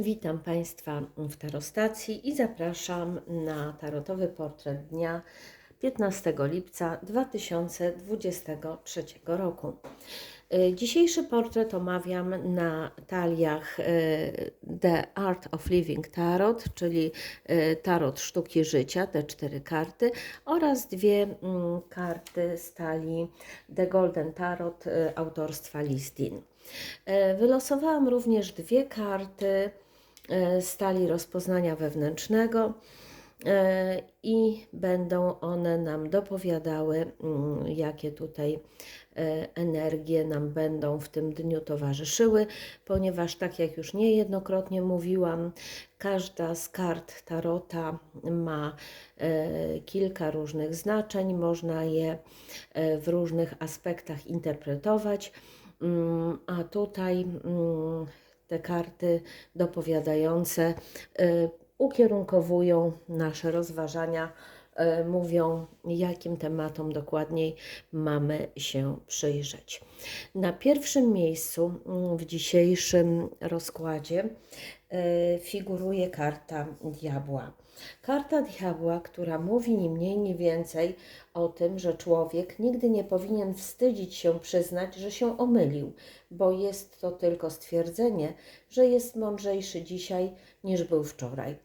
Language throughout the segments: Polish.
Witam Państwa w Tarostacji i zapraszam na tarotowy portret dnia 15 lipca 2023 roku. Y, Dzisiejszy portret omawiam na taliach y, The Art of Living Tarot, czyli y, Tarot Sztuki Życia, te cztery karty, oraz dwie mm, karty z talii The Golden Tarot autorstwa Listin. Wylosowałam również dwie karty z talii rozpoznania wewnętrznego e, i będą one nam dopowiadały, mm, jakie tutaj e, energie nam będą w tym dniu towarzyszyły, ponieważ, tak jak już niejednokrotnie mówiłam, każda z kart tarota ma e, kilka różnych znaczeń, można je w różnych aspektach interpretować. Mm, a tutaj mm, te karty dopowiadające y, ukierunkowują nasze rozważania, y, mówią, jakim tematom dokładniej mamy się przyjrzeć. Na pierwszym miejscu mm, w dzisiejszym rozkładzie figuruje karta diabła. Karta diabła, która mówi ni mniej, ni więcej o tym, że człowiek nigdy nie powinien wstydzić się przyznać, że się omylił, bo jest to tylko stwierdzenie, że jest mądrzejszy dzisiaj niż był wczoraj.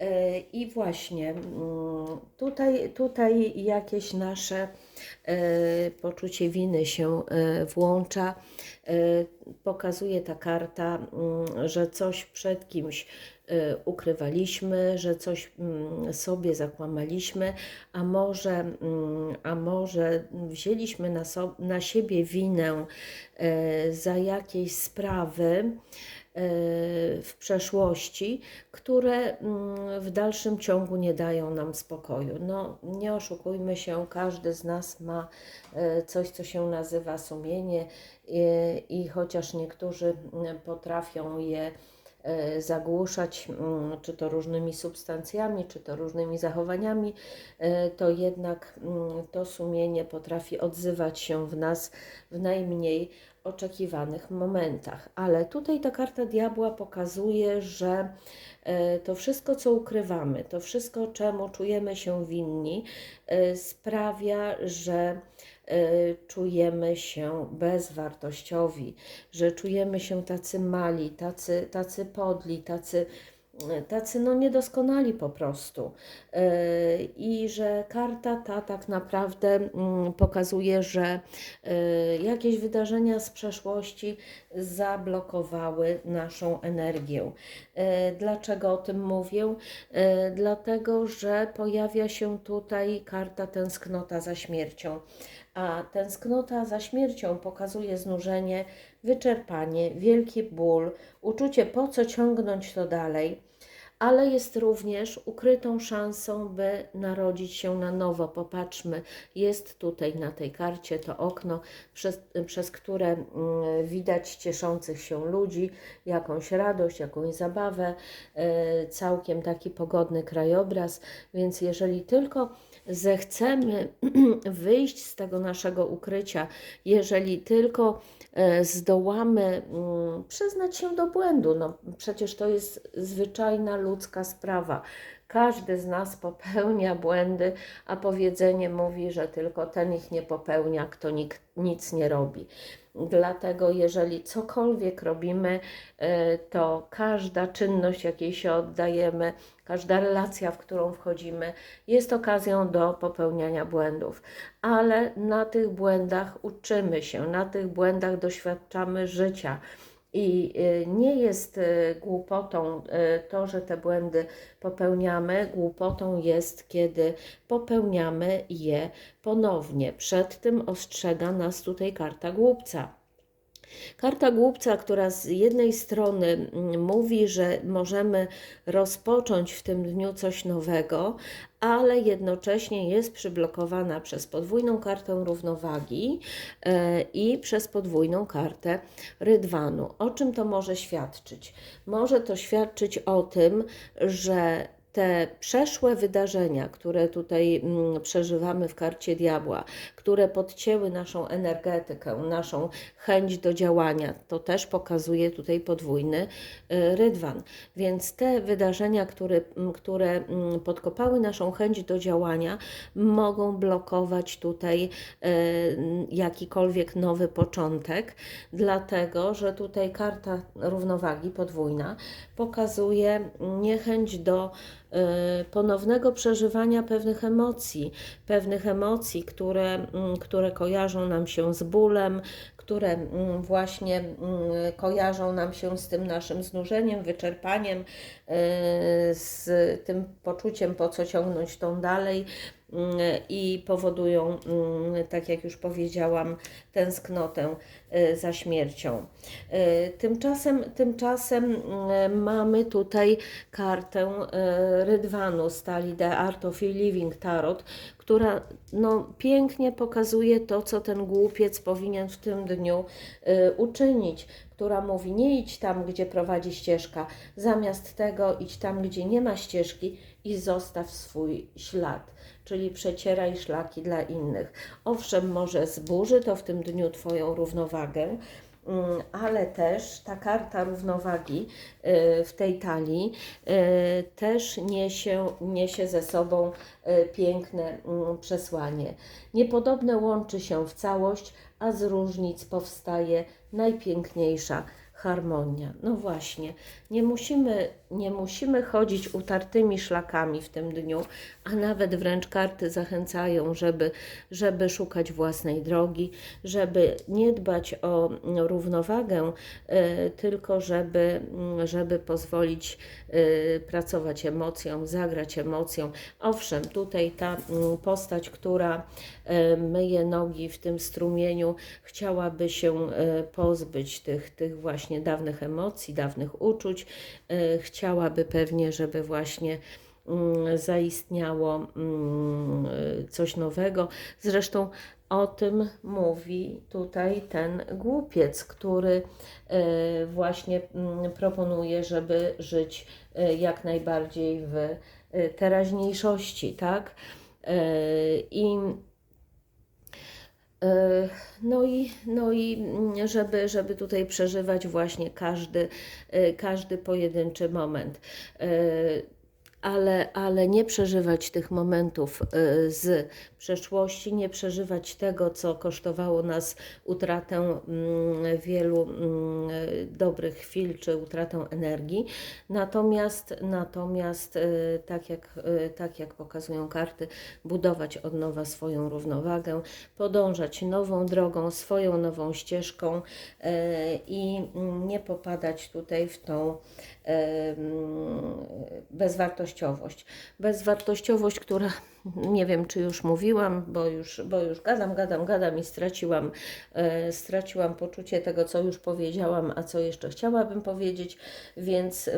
E, I właśnie mm, tutaj, tutaj jakieś nasze poczucie winy się e, włącza. Pokazuje ta karta, mm, że coś przed kimś ukrywaliśmy, że coś mm, sobie zakłamaliśmy, a może, a może wzięliśmy na, so, na siebie winę za jakieś sprawy, w przeszłości, które mm, w dalszym ciągu nie dają nam spokoju. No, nie oszukujmy się, każdy z nas ma e, coś, co się nazywa sumienie, i, i chociaż niektórzy mm, potrafią je zagłuszać, mm, czy to różnymi substancjami, czy to różnymi zachowaniami, to jednak to sumienie potrafi odzywać się w nas w najmniej oczekiwanych momentach. Ale tutaj ta karta diabła pokazuje, że e, to wszystko, co ukrywamy, to wszystko, czemu czujemy się winni, e, sprawia, że e, czujemy się bezwartościowi, że czujemy się tacy mali, tacy, tacy podli, tacy tacy no niedoskonali po prostu. E, I że karta ta tak naprawdę mm, pokazuje, że e, jakieś wydarzenia z przeszłości zablokowały naszą energię. E, dlaczego o tym mówię? Dlatego, że pojawia się tutaj karta tęsknota za śmiercią a tęsknota za śmiercią pokazuje znużenie, wyczerpanie, wielki ból, uczucie po co ciągnąć to dalej, ale jest również ukrytą szansą, by narodzić się na nowo. Popatrzmy, jest tutaj na tej karcie to okno, przez, przez które mm, widać cieszących się ludzi, jakąś radość, jakąś zabawę, e, całkiem taki pogodny krajobraz, więc jeżeli tylko zechcemy wyjść z tego naszego ukrycia, jeżeli tylko e, zdołamy mm, przyznać się do błędu, no przecież to jest zwyczajna ludzka sprawa. Każdy z nas popełnia błędy, a powiedzenie mówi, że tylko ten ich nie popełnia, kto nikt, nic nie robi. Dlatego, jeżeli cokolwiek robimy, e, to każda czynność, jakiej się oddajemy, każda relacja, w którą wchodzimy, jest okazją do popełniania błędów. Ale na tych błędach uczymy się, na tych błędach doświadczamy życia. I y, nie jest y, głupotą y, to, że te błędy popełniamy, głupotą jest, kiedy popełniamy je ponownie. Przed tym ostrzega nas tutaj karta głupca. Karta głupca, która z jednej strony mm, mówi, że możemy rozpocząć w tym dniu coś nowego, ale jednocześnie jest przyblokowana przez podwójną kartę równowagi e, i przez podwójną kartę rydwanu. O czym to może świadczyć? Może to świadczyć o tym, że te przeszłe wydarzenia, które tutaj mm, przeżywamy w karcie diabła, które podcięły naszą energetykę, naszą chęć do działania, to też pokazuje tutaj podwójny y, rydwan. Więc te wydarzenia, które, m, które mm, podkopały naszą chęć do działania, mogą blokować tutaj y, jakikolwiek nowy początek, dlatego że tutaj karta równowagi podwójna pokazuje niechęć do ponownego przeżywania pewnych emocji, pewnych emocji, które, mm, które kojarzą nam się z bólem, które mm, właśnie mm, kojarzą nam się z tym naszym znużeniem, wyczerpaniem, y, z tym poczuciem, po co ciągnąć tą dalej mm, i powodują, tak jak już powiedziałam, tęsknotę y, za śmiercią. Y, Tymczasem, tymczasem mamy tutaj kartę Rydwanu stali The Art of Living Tarot, która no, pięknie pokazuje to, co ten głupiec powinien w tym dniu y, uczynić, która mówi nie idź tam, gdzie prowadzi ścieżka, zamiast tego idź tam, gdzie nie ma ścieżki i zostaw swój ślad, czyli przecieraj szlaki dla innych. Owszem, może zburzy to w tym dniu Twoją równowagę, ale też ta karta równowagi y, w tej talii y, też niesie, niesie ze sobą y, piękne mm, przesłanie. Niepodobne łączy się w całość, a z różnic powstaje najpiękniejsza harmonia. No właśnie, nie musimy, nie musimy chodzić utartymi szlakami w tym dniu, a nawet wręcz karty zachęcają, żeby, żeby szukać własnej drogi, żeby nie dbać o równowagę, y, tylko żeby, żeby pozwolić y, pracować emocją, zagrać emocją. Owszem, tutaj ta mm, postać, która y, myje nogi w tym strumieniu, chciałaby się pozbyć tych, tych właśnie dawnych emocji, dawnych uczuć, y, chciałaby pewnie, żeby właśnie mm, zaistniało mm, coś nowego. Zresztą o tym mówi tutaj ten głupiec, który y, właśnie mm, proponuje, żeby żyć y, jak najbardziej w teraźniejszości, tak? I No i, no i żeby, żeby tutaj przeżywać właśnie każdy, e, każdy pojedynczy moment. Ale, ale nie przeżywać tych momentów e, z przeszłości, nie przeżywać tego, co kosztowało nas utratę mm, wielu mm, dobrych chwil czy utratę energii. Natomiast, natomiast e, tak, jak, tak jak pokazują karty, budować od nowa swoją równowagę, podążać nową drogą, swoją nową ścieżką i mm, nie popadać tutaj w tą bezwartościowość. Bezwartościowość, która nie wiem, czy już mówiłam, bo już, bo już gadam, gadam, gadam i straciłam, e, straciłam poczucie tego, co już powiedziałam, a co jeszcze chciałabym powiedzieć, więc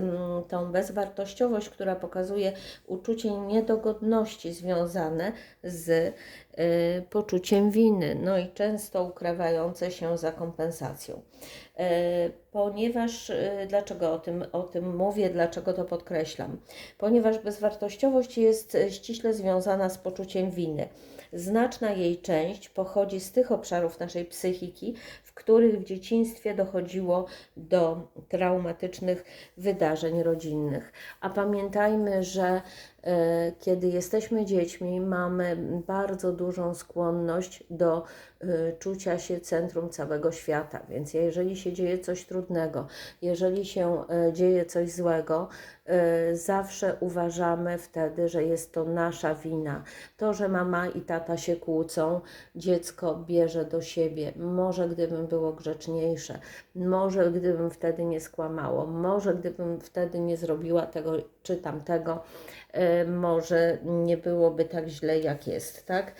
tą bezwartościowość, która pokazuje uczucie niedogodności związane z poczuciem winy, no i często ukrywające się za kompensacją. E, Ponieważ, e, dlaczego o tym, o tym mówię, dlaczego to podkreślam? Ponieważ bezwartościowość jest ściśle związana z poczuciem winy. Znaczna jej część pochodzi z tych obszarów naszej psychiki, których w dzieciństwie dochodziło do traumatycznych wydarzeń rodzinnych. A pamiętajmy, że e, kiedy jesteśmy dziećmi, mamy bardzo dużą skłonność do czucia się centrum całego świata. Więc jeżeli się dzieje coś trudnego, jeżeli się e, dzieje coś złego, e, zawsze uważamy wtedy, że jest to nasza wina. To, że mama i tata się kłócą, dziecko bierze do siebie. Może gdybym było grzeczniejsze, może gdybym wtedy nie skłamało, może gdybym wtedy nie zrobiła tego czy tamtego, może nie byłoby tak źle, jak jest, tak?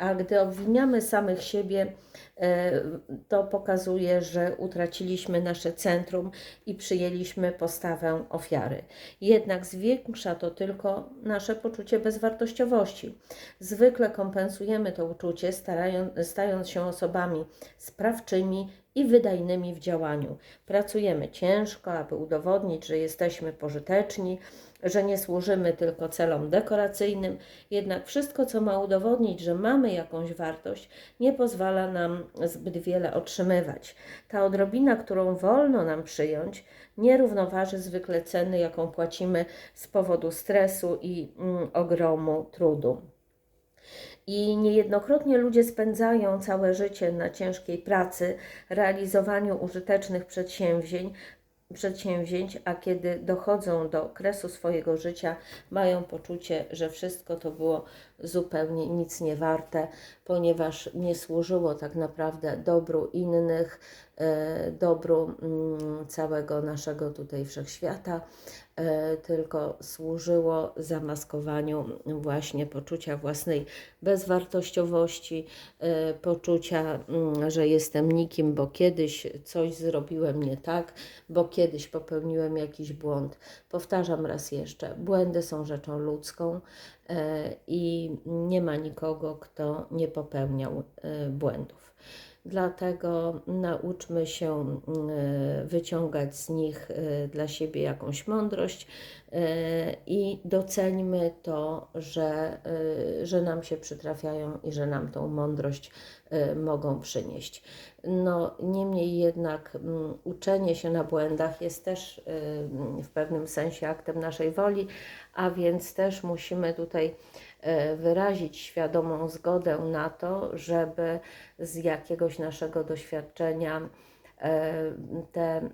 A gdy obwiniamy samych siebie, e, to pokazuje, że utraciliśmy nasze centrum i przyjęliśmy postawę ofiary. Jednak zwiększa to tylko nasze poczucie bezwartościowości. Zwykle kompensujemy to uczucie, stając się osobami sprawczymi i wydajnymi w działaniu. Pracujemy ciężko, aby udowodnić, że jesteśmy pożyteczni, że nie służymy tylko celom dekoracyjnym, jednak wszystko, co ma udowodnić, że mamy jakąś wartość, nie pozwala nam zbyt wiele otrzymywać. Ta odrobina, którą wolno nam przyjąć, nie równoważy zwykle ceny, jaką płacimy z powodu stresu i mm, ogromu trudu. I niejednokrotnie ludzie spędzają całe życie na ciężkiej pracy, realizowaniu użytecznych przedsięwzięć, przedsięwzięć, a kiedy dochodzą do kresu swojego życia, mają poczucie, że wszystko to było zupełnie nic nie warte, ponieważ nie służyło tak naprawdę dobru innych, dobru mm, całego naszego tutaj wszechświata, e, tylko służyło zamaskowaniu właśnie poczucia własnej bezwartościowości, e, poczucia, mm, że jestem nikim, bo kiedyś coś zrobiłem nie tak, bo kiedyś popełniłem jakiś błąd. Powtarzam raz jeszcze: błędy są rzeczą ludzką e, i nie ma nikogo, kto nie popełniał e, błędów. Dlatego nauczmy się e, wyciągać z nich dla siebie jakąś mądrość i doceńmy to, że, że nam się przytrafiają i że nam tą mądrość mogą przynieść. No, niemniej jednak um, uczenie się na błędach jest też w pewnym sensie aktem naszej woli, a więc też musimy tutaj wyrazić świadomą zgodę na to, żeby z jakiegoś naszego doświadczenia tę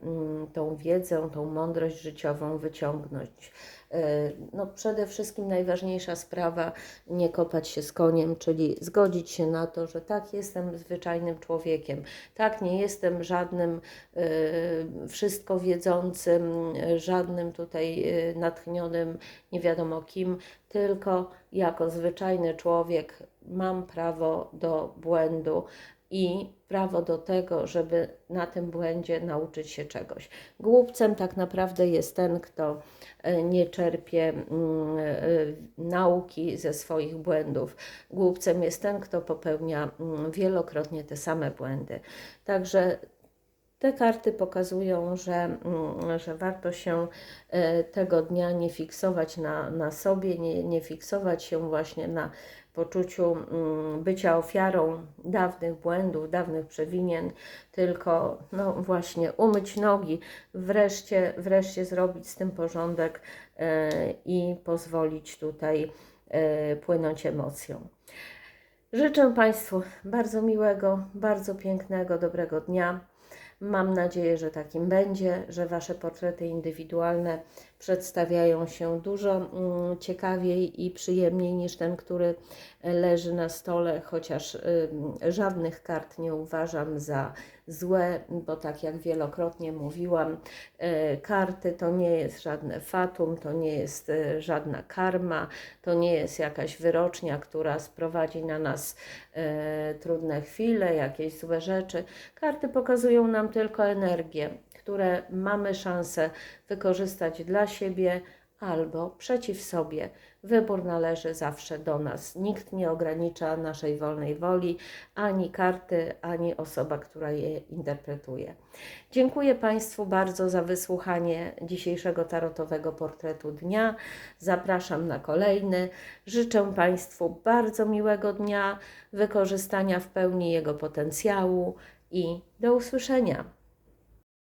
tą wiedzę, tą mądrość życiową wyciągnąć. E, no przede wszystkim najważniejsza sprawa, nie kopać się z koniem, czyli zgodzić się na to, że tak, jestem zwyczajnym człowiekiem, tak, nie jestem żadnym y, wszystko wiedzącym, żadnym tutaj y, natchnionym, nie wiadomo kim, tylko jako zwyczajny człowiek mam prawo do błędu, i prawo do tego, żeby na tym błędzie nauczyć się czegoś. Głupcem tak naprawdę jest ten, kto e, nie czerpie mm, e, nauki ze swoich błędów. Głupcem jest ten, kto popełnia mm, wielokrotnie te same błędy. Także te karty pokazują, że, mm, że warto się e, tego dnia nie fiksować na, na sobie, nie, nie fiksować się właśnie na poczuciu mm, bycia ofiarą dawnych błędów, dawnych przewinien, tylko no właśnie umyć nogi, wreszcie, wreszcie zrobić z tym porządek e, i pozwolić tutaj e, płynąć emocjom. Życzę Państwu bardzo miłego, bardzo pięknego, dobrego dnia. Mam nadzieję, że takim będzie, że Wasze portrety indywidualne przedstawiają się dużo mm, ciekawiej i przyjemniej niż ten, który leży na stole, chociaż y, żadnych kart nie uważam za złe, bo tak jak wielokrotnie mówiłam, y, karty to nie jest żadne fatum, to nie jest y, żadna karma, to nie jest jakaś wyrocznia, która sprowadzi na nas trudne chwile, jakieś złe rzeczy. Karty pokazują nam tylko energię, które mamy szansę wykorzystać dla siebie albo przeciw sobie. Wybór należy zawsze do nas. Nikt nie ogranicza naszej wolnej woli, ani karty, ani osoba, która je interpretuje. Dziękuję Państwu bardzo za wysłuchanie dzisiejszego tarotowego portretu dnia. Zapraszam na kolejny. Życzę Państwu bardzo miłego dnia, wykorzystania w pełni jego potencjału i do usłyszenia.